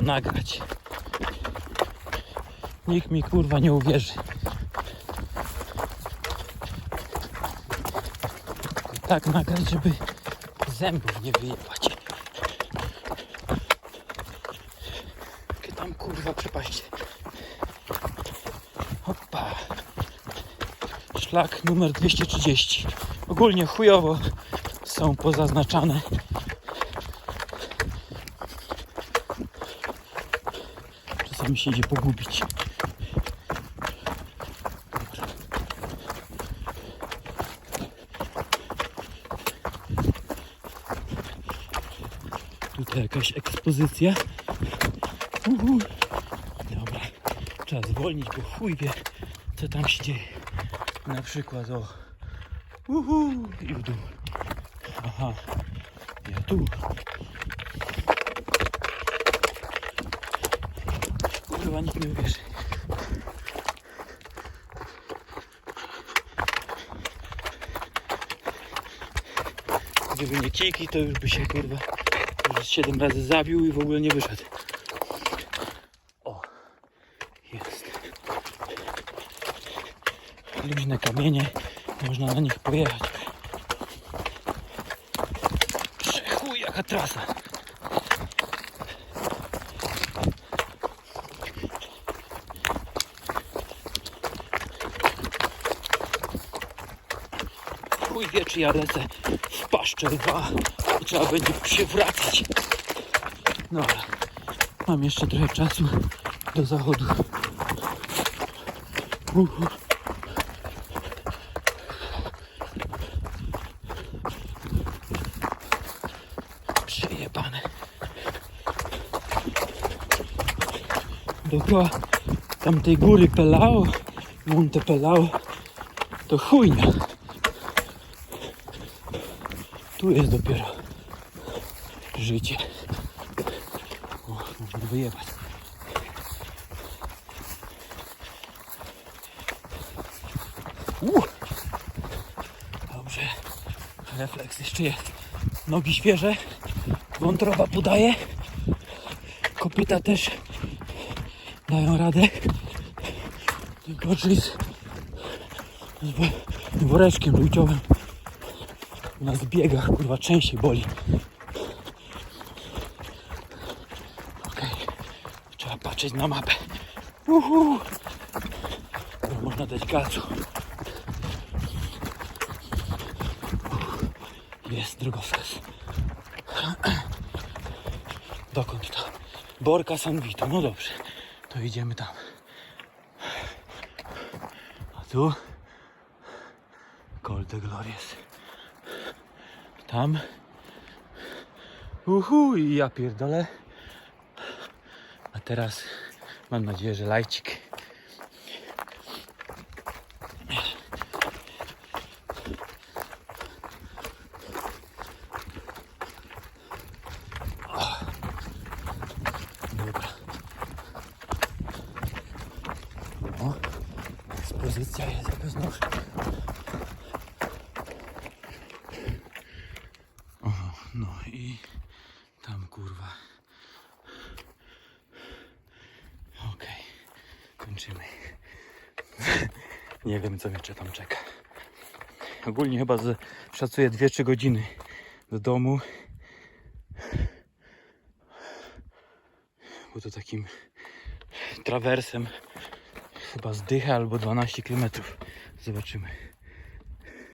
nagrać. Nikt mi kurwa nie uwierzy. Tak nagrać, żeby zębów nie wyjebać. Jakie tam kurwa przepaście. Hoppa. Szlak numer 230. Ogólnie chujowo są pozaznaczane. Czasami się idzie pogubić. Tutaj jakaś ekspozycja. Uhu. Dobra, trzeba zwolnić, bo chuj wie, co tam się dzieje. Na przykład o. Uhu. I w dół. Aha. Ja tu. Kurwa nikt nie uwierzy. Gdyby nie kiki, to już by się kurwa już 7 razy zabił i w ogóle nie wyszedł. O, jest. Luźne kamienie, można na nich pojechać. Chuj, jaka trasa. Chuj wie, czy ja lecę w paszczę dwa i trzeba będzie przywracać. Dobra, mam jeszcze trochę czasu do zachodu. Uhu. Przejebane. Dookoła tamtej góry Pelao, Monte Pelao, to chujnia. Tu jest dopiero życie. O, można wyjebać. Dobrze. Refleks jeszcze jest. Nogi świeże. Wątroba podaje. Kopyta też dają radę. Tylko z, z wo- woreczkiem ludziowym na zbiegach kurwa częściej boli. Okej. Trzeba patrzeć na mapę. Uhu. Można dać gazu. Jest drogowskaz. Dokąd to? Borka San Vito. No dobrze. To idziemy tam. A tu? Col de Glorias. Tam. Uhu, i ja pierdolę. A teraz mam nadzieję, że lajcik. Dobra. O, ekspozycja jest jakaś znów. Oho, no i tam kurwa. Okej, kończymy. Nie wiem co mnie jeszcze tam czeka. Ogólnie chyba z, szacuję 2-3 godziny do domu. Bo to takim trawersem chyba zdycha albo 12 km. Zobaczymy.